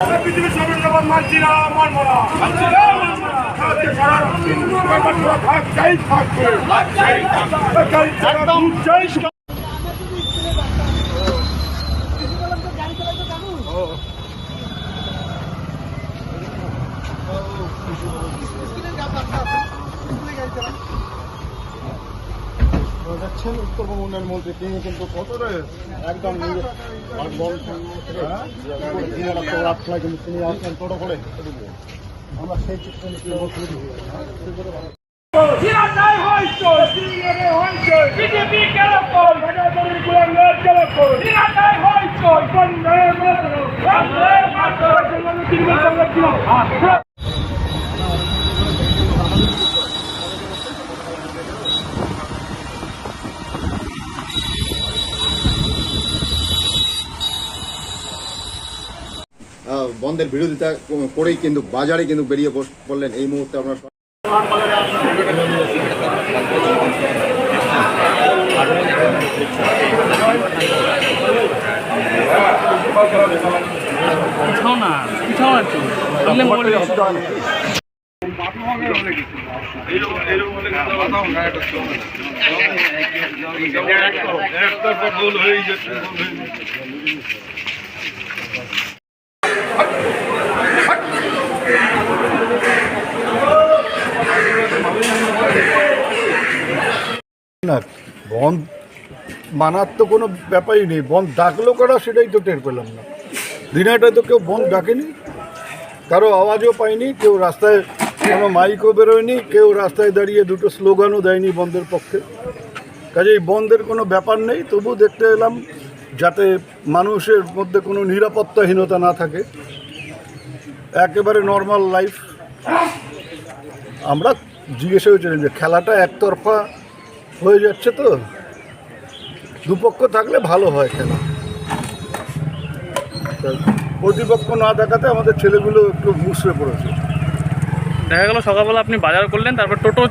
পৃথিবীর সর্বনিরাপদ মানছি না মানব না আজকে সারা থাকবে যাচ্ছেন উত্তরবঙ্গ উন্নয়ন মন্ত্রী তিনি কিন্তু একদম বল রাস্তায় কিন্তু তিনি আসছেন টোটো করে আমরা সেই চিত্র বিজেপি কেন কর কেন কর সিরাটাই হইছো বন্ধে মাতরো বন্ধে মাতরো জন্য তিন বছর ছিল আহ, বন্ধের বিরোধিতা করেই কিন্তু বাজারে কিন্তু বেরিয়ে পড়লেন। এই মুহূর্তে আমরা পিছাও না না বন্ধ, মানার তো কোনো ব্যাপারই নেই, বন্ধ ডাকলো কারা সেটাই তো টের পেলাম না। দিনাটায় তো কেউ বন্ধ ডাকেনি, কারও আওয়াজও পাইনি কেউ রাস্তায় কোনো মাইকও বেরোয়নি, কেউ রাস্তায় দাঁড়িয়ে দুটো স্লোগানও দেয়নি বন্ধের পক্ষে। কাজেই বন্ধের কোনো ব্যাপার নেই, তবু দেখতে এলাম যাতে মানুষের মধ্যে কোনো নিরাপত্তাহীনতা না থাকে। একেবারে নর্মাল লাইফ আমরা জিজ্ঞেস হয়েছিলেন যে খেলাটা একতরফা হয়ে যাচ্ছে তো। দুপক্ষ থাকলে ভালো হয় খেলা প্রতিপক্ষ না দেখাতে আমাদের ছেলেগুলো একটু মুসড়ে পড়েছে। দেখা গেল সকালবেলা আপনি বাজার করলেন তারপর টোটো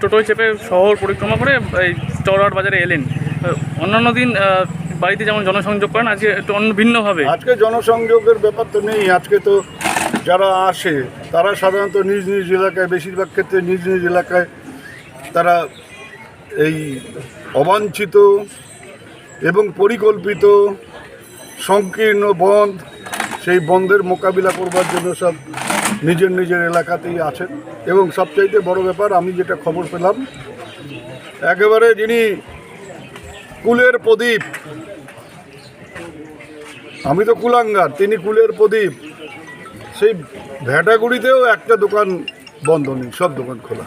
টোটোয় চেপে শহর পরিক্রমা করে এই চৌরাট বাজারে এলেন। অন্যান্য দিন বাড়িতে যেমন জনসংযোগ করেন আজকে একটু অন্য ভিন্নভাবে। আজকে জনসংযোগের ব্যাপার তো নেই আজকে তো যারা আসে তারা সাধারণত নিজ নিজ এলাকায় বেশিরভাগ ক্ষেত্রে নিজ নিজ এলাকায় তারা এই অবাঞ্ছিত এবং পরিকল্পিত সংকীর্ণ বন্ধ সেই বন্ধের মোকাবিলা করবার জন্য সব নিজের নিজের এলাকাতেই আছেন। এবং সবচাইতে বড় ব্যাপার, আমি যেটা খবর পেলাম, একেবারে যিনি কুলের প্রদীপ, আমি তো কুলাঙ্গার, তিনি কুলের প্রদীপ, সেই ভেটাগুড়িতেও একটা দোকান বন্ধ নেই, সব দোকান খোলা।